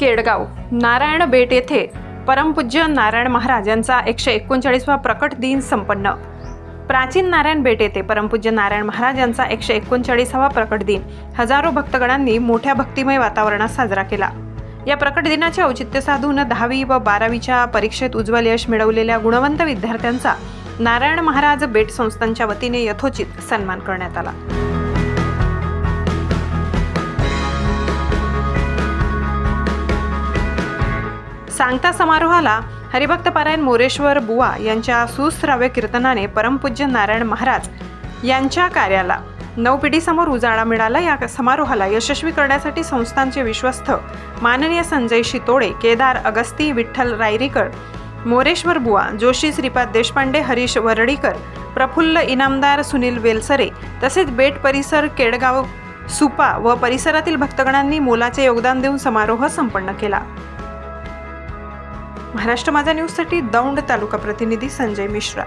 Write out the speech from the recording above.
केडगाव नारायण बेट येथे परमपूज्य नारायण महाराज यांचा एकशे एकोणचाळीसवा प्रकट दिन संपन्न. प्राचीन नारायण बेट येथे परमपूज्य नारायण महाराज यांचा एकशे एकोणचाळीसावा प्रकट दिन. हजारो भक्तगणांनी मोठ्या भक्तिमय वातावरणात साजरा केला. या प्रकट दिनाचे औचित्य साधून दहावी व बारावीच्या परीक्षेत उज्ज्वल यश मिळवलेल्या गुणवंत विद्यार्थ्यांचा नारायण महाराज बेट संस्थांच्या वतीने यथोचित सन्मान करण्यात आला. सांगता समारोहाला हरिभक्त पारायण मोरेश्वर बुवा यांच्या सुश्राव्य कीर्तनाने परमपूज्य नारायण महाराज यांच्या कार्याला नवपिढीसमोर उजाळा मिळाला. या समारोहाला यशस्वी करण्यासाठी संस्थांचे विश्वस्त माननीय संजय शितोडे केदार अगस्ती विठ्ठल रायरीकर मोरेश्वर बुवा जोशी श्रीपाद देशपांडे हरीश वरडीकर प्रफुल्ल इनामदार सुनील वेलसरे तसेच बेट परिसर केडगाव सुपा व परिसरातील भक्तगणांनी मोलाचे योगदान देऊन समारोह संपन्न केला. महाराष्ट्र माझा न्यूजसाठी दौंड तालुका प्रतिनिधी संजय मिश्रा.